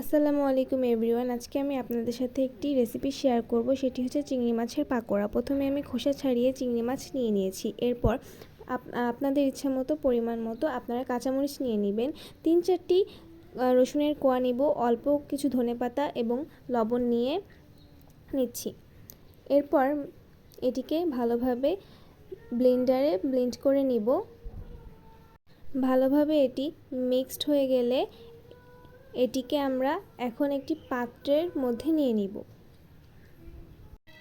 আসসালামু আলাইকুম এভরিওয়ান। আজকে আমি আপনাদের সাথে একটি রেসিপি শেয়ার করব। সেটি হচ্ছে চিংড়ি মাছের পাকোড়া। প্রথমে আমি খোসা ছাড়িয়ে চিংড়ি মাছ নিয়ে নিয়েছি। এরপর আপনাদের ইচ্ছা মতো, পরিমাণ মতো আপনারা কাঁচামরিচ নিয়ে নেবেন। তিন চারটি রসুনের কোয়া নিব, অল্প কিছু ধনেপাতা এবং লবণ নিয়ে নিচ্ছি। এরপর এটিকে ভালোভাবে ব্লেন্ডারে ব্লেন্ড করে নিব। ভালোভাবে এটি মিক্সড হয়ে গেলে এটিকে আমরা এখন একটি পাত্রের মধ্যে নিয়ে নিব।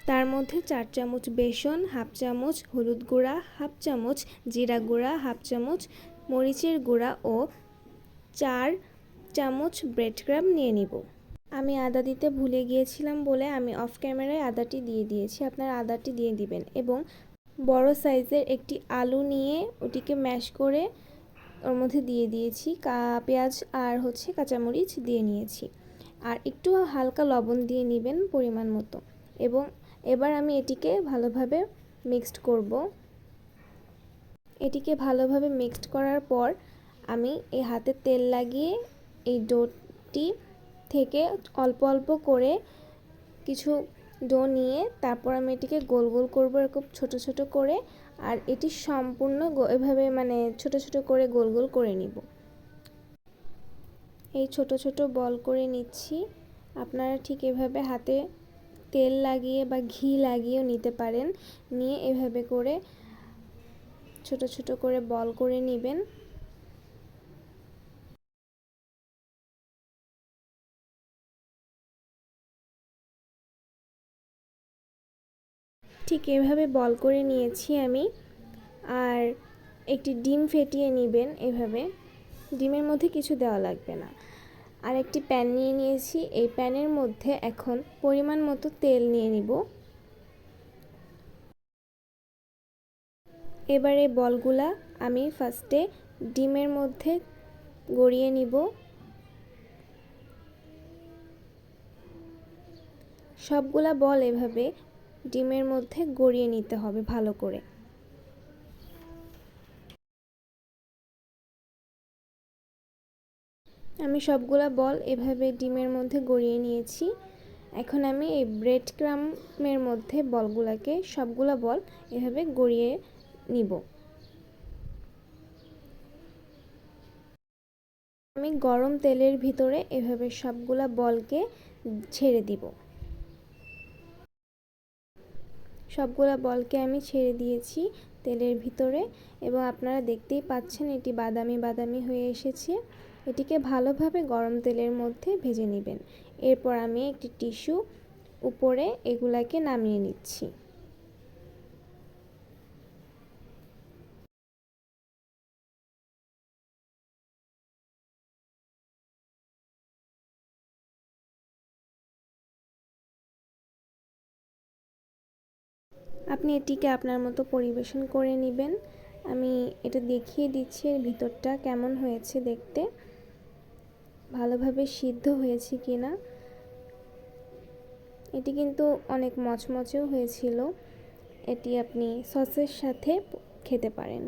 তার মধ্যে চার চামচ বেসন, হাফ চামচ হলুদ গুঁড়া, হাফ চামচ জিরা গুঁড়া, হাফ চামচ মরিচের গুঁড়া ও চার চামচ ব্রেড ক্রাম নিয়ে নিব। আমি আদা দিতে ভুলে গিয়েছিলাম বলে আমি অফ ক্যামেরায় আদাটি দিয়ে দিয়েছি, আপনারা আদাটি দিয়ে দিবেন এবং বড় সাইজের একটি আলু নিয়ে ওটিকে ম্যাশ করে ওর মধ্যে দিয়ে দিয়েছি পেঁয়াজ আর হচ্ছে কাঁচামরিচ দিয়ে নিয়েছি। আর একটু হালকা লবণ দিয়ে নেবেন পরিমাণ মতো। এবং এবার আমি এটিকে ভালোভাবে মিক্সড করব। এটিকে ভালোভাবে মিক্সড করার পর আমি এই হাতে তেল লাগিয়ে এই ডোটি থেকে অল্প অল্প করে কিছু ডো নিয়ে তারপর আমি এটিকে গোল গোল করব এরকম ছোট ছোট করে। আর এটি সম্পূর্ণ এভাবে মানে ছোট ছোট করে গোল গোল করে নিব। এই ছোট ছোট বল করে নিচ্ছি। আপনারা ঠিক এভাবে হাতে তেল লাগিয়ে বা ঘি লাগিয়েও নিতে পারেন। নিয়ে এভাবে করে ছোট ছোট করে বল করে নেবেন। ঠিক এভাবে বল করে নিয়েছি আমি। আর একটি ডিম ফেটিয়ে নেবেন এভাবে। ডিমের মধ্যে কিছু দেওয়া লাগবে না। আর একটি প্যান নিয়ে নিয়েছি। এই প্যানের মধ্যে এখন পরিমাণ মতো তেল নিয়ে নিব। এবারে বলগুলা আমি ফার্স্টে ডিমের মধ্যে গড়িয়ে নিব। সবগুলা বল এভাবে ডিমের মধ্যে গড়িয়ে নিতে হবে ভালো করে। আমি সবগুলা বল এভাবে ডিমের মধ্যে গড়িয়ে নিয়েছি। এখন আমি এই ব্রেড ক্রামের মধ্যে বলগুলাকে সবগুলা বল এভাবে গড়িয়ে নিব। আমি গরম তেলের ভিতরে এভাবে সবগুলা বলকে ছেড়ে দিব। সবগুলা বলকে আমি ছেড়ে দিয়েছি তেলের ভিতরে এবং আপনারা দেখতেই পাচ্ছেন এটি বাদামি বাদামি হয়ে এসেছে। এটিকে ভালোভাবে গরম তেলের মধ্যে ভেজে নেবেন। এরপর আমি একটি টিস্যু উপরে এগুলাকে নামিয়ে নিচ্ছি। আপনি এটিকে আপনার মতো পরিবেশন করে নেবেন। আমি এটা দেখিয়ে দিচ্ছি এর ভিতরটা কেমন হয়েছে দেখতে। ভালোভাবে সিদ্ধ হয়েছে কি না এটি কিন্তু অনেক মচমচেও হয়েছিল। এটি আপনি সসের সাথে খেতে পারেন।